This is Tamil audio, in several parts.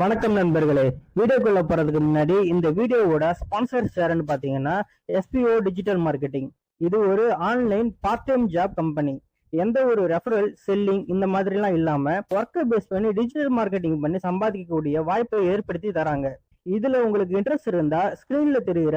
வணக்கம் நண்பர்களே. வீடியோக்குள்ள போறதுக்கு முன்னாடி இந்த வீடியோவோட ஸ்பான்சர் யாருன்னு பாத்தீங்கன்னா எஸ்பிஓ டிஜிட்டல் மார்க்கெட்டிங் இது ஒரு online part time job company எந்த ஒரு ரெஃபரல் செல்லிங் இந்த மாதிரிலாம் இல்லாம ஒர்க்கை பேஸ் பண்ணி டிஜிட்டல் மார்க்கெட்டிங் பண்ணி சம்பாதிக்கக்கூடிய வாய்ப்பை ஏற்படுத்தி தராங்க. இதுல உங்களுக்கு இன்ட்ரெஸ்ட் இருந்தா ஸ்கிரீன்ல தெரிகிற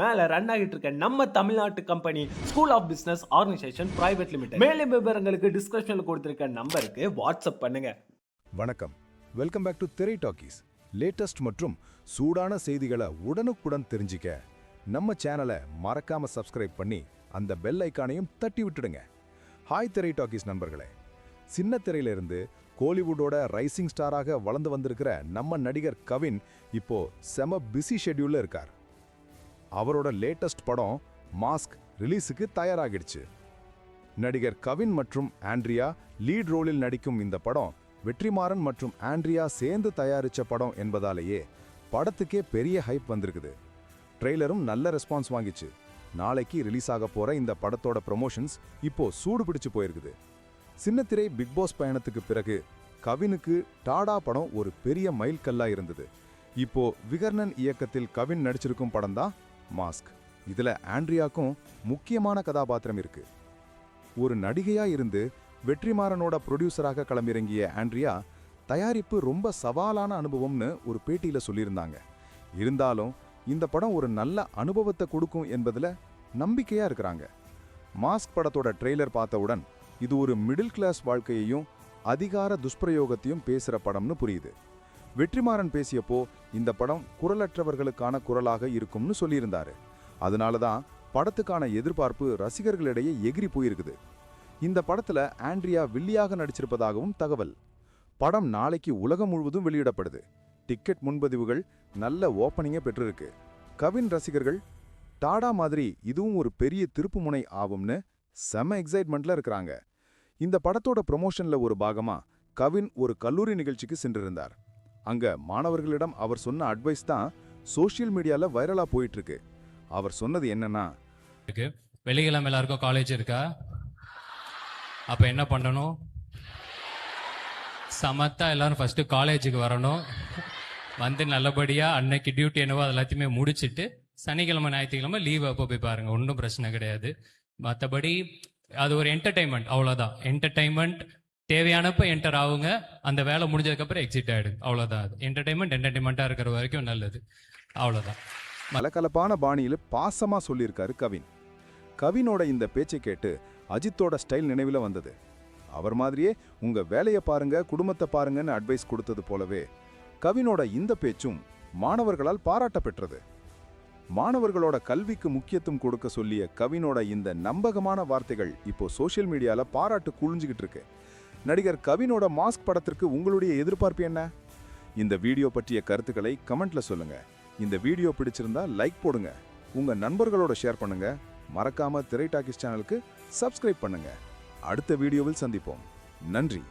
மேல ரன் ஆகிட்டு இருக்க நம்ம தமிழ்நாட்டு company school of business organisation private limited மேலும் விவரங்களுக்கு டிஸ்கிரிப்ஷன்ல கொடுத்திருக்க நம்பருக்கு வாட்ஸ்அப் பண்ணுங்க. வணக்கம். Welcome back to Thirai talkies latest மற்றும் சூடான செய்திகளை உடனுக்குடன் தெரிஞ்சிக்க நம்ம சேனலை மறக்காம சப்ஸ்கிரைப் பண்ணி அந்த பெல் ஐக்கானையும் தட்டி விட்டுடுங்க. ஹாய் திரை டாக்கீஸ் நண்பர்களே. சின்ன திரையிலிருந்து கோலிவுட்டோட ரைசிங் ஸ்டாராக வளர்ந்து வந்திருக்கிற நம்ம நடிகர் கவின் இப்போ செம பிஸி ஷெட்யூல்ல இருக்கார். அவரோட லேட்டஸ்ட் படம் மாஸ்க் ரிலீஸுக்கு தயாராகிடுச்சு. நடிகர் கவின் மற்றும் ஆண்ட்ரியா லீட் ரோலில் நடிக்கும் இந்த படம் வெற்றிமாறன் மற்றும் ஆண்ட்ரியா சேர்ந்து தயாரிச்ச படம் என்பதாலேயே படத்துக்கே பெரிய ஹைப் வந்திருக்குது. ட்ரெய்லரும் நல்ல ரெஸ்பான்ஸ் வாங்கிச்சு. நாளைக்கு ரிலீஸ் ஆக போற இந்த படத்தோட ப்ரொமோஷன்ஸ் இப்போ சூடு பிடிச்சு போயிருக்குது. சின்னத்திரை பிக் பாஸ் பயணத்துக்கு பிறகு கவினுக்கு டாடா படம் ஒரு பெரிய மைல்கல்லா இருந்தது. இப்போ விகர்ணன் இயக்கத்தில் கவின் நடிச்சிருக்கும் படம் தான் மாஸ்க். இதுல ஆண்ட்ரியாக்கும் முக்கியமான கதாபாத்திரம் இருக்கு. ஒரு நடிகையா இருந்து வெற்றிமாறனோட ப்ரொடியூசராக களமிறங்கிய ஆண்ட்ரியா தயாரிப்பு ரொம்ப சவாலான அனுபவம்னு ஒரு பேட்டியில சொல்லியிருந்தாங்க. இருந்தாலும் இந்த படம் ஒரு நல்ல அனுபவத்தை கொடுக்கும் என்பதுல நம்பிக்கையா இருக்கிறாங்க. மாஸ்க் படத்தோட ட்ரெய்லர் பார்த்தவுடன் இது ஒரு மிடில் கிளாஸ் வாழ்க்கையையும் அதிகார துஷ்பிரயோகத்தையும் பேசுகிற படம்னு புரியுது. வெற்றிமாறன் பேசியப்போ இந்த படம் குரலற்றவர்களுக்கான குரலாக இருக்கும்னு சொல்லியிருந்தாரு. அதனால தான் படத்துக்கான எதிர்பார்ப்பு ரசிகர்களிடையே எகிரி போயிருக்குது. இந்த படத்துல ஆண்ட்ரியா வில்லியாக நடிச்சிருப்பதாகவும் தகவல். படம் நாளைக்கு உலகம் முழுவதும் வெளியிடப்படுது. டிக்கெட் முன்பதிவுகள் நல்ல ஓப்பனிங்கை பெற்றிருக்கு. கவின் ரசிகர்கள் டாடா மாதிரி இதுவும் ஒரு பெரிய திருப்புமுனை ஆகும்னு செம எக்ஸைட்மெண்ட்ல இருக்கிறாங்க. இந்த படத்தோட ப்ரொமோஷன்ல ஒரு பாகமா கவின் ஒரு கல்லூரி நிகழ்ச்சிக்கு சென்றிருந்தார். அங்க மாணவர்களிடம் அவர் சொன்ன அட்வைஸ் தான் சோஷியல் மீடியால வைரலா போயிட்டு இருக்கு அவர் சொன்னது என்னன்னா இருக்கு. வெள்ளிக்கிழமை எல்லாருக்கும் காலேஜ் இருக்கா? அப்ப என்ன பண்ணணும்? சமத்தா எல்லாரும் ஃபர்ஸ்ட் காலேஜுக்கு வரணும். வந்து நல்லபடியா அன்னைக்கு டியூட்டி என்னவோ அது எல்லாத்தையுமே முடிச்சுட்டு சனிக்கிழமை ஞாயிற்றுக்கிழமை லீவ் அப்போ போய் பாருங்க. ஒன்றும் பிரச்சனை கிடையாது. மற்றபடி அது ஒரு என்டர்டைன்மெண்ட் அவ்வளோதான் என்டர்டைன்மெண்ட் தேவையானப்ப என்டர் ஆகுங்க. அந்த வேலை முடிஞ்சதுக்கப்புறம் எக்ஸிட் ஆயிடுங்க. அவ்வளோதான் அது. என்டர்டைன்மெண்ட் என்டர்டைன்மெண்ட்டாக இருக்கிற வரைக்கும் நல்லது. அவ்வளோதான் கலகலப்பான பாணியில் பாசமாக சொல்லியிருக்காரு கவின். கவினோட இந்த பேச்சை கேட்டு அஜித்தோட ஸ்டைல் நினைவில் வந்தது. அவர் மாதிரியே உங்கள் வேலையை பாருங்க குடும்பத்தை பாருங்கன்னு அட்வைஸ் கொடுத்தது போலவே கவினோட இந்த பேச்சும் மாணவர்களால் பாராட்ட பெற்றது மாணவர்களோட கல்விக்கு முக்கியத்துவம் கொடுக்க சொல்லிய கவினோட இந்த நம்பகமான வார்த்தைகள் இப்போ சோஷியல் மீடியாவில் பாராட்டு குழிஞ்சுக்கிட்டு இருக்கு. நடிகர் கவினோட மாஸ்க் படத்திற்கு உங்களுடைய எதிர்பார்ப்பு என்ன? இந்த வீடியோ பற்றிய கருத்துக்களை கமெண்ட்ல சொல்லுங்க. இந்த வீடியோ பிடிச்சிருந்தா லைக் போடுங்க. உங்க நண்பர்களோட ஷேர் பண்ணுங்க. மறக்காம திரை டாக்கிஸ் சேனலுக்கு சப்ஸ்கிரைப் பண்ணுங்க. அடுத்த வீடியோவில் சந்திப்போம். நன்றி.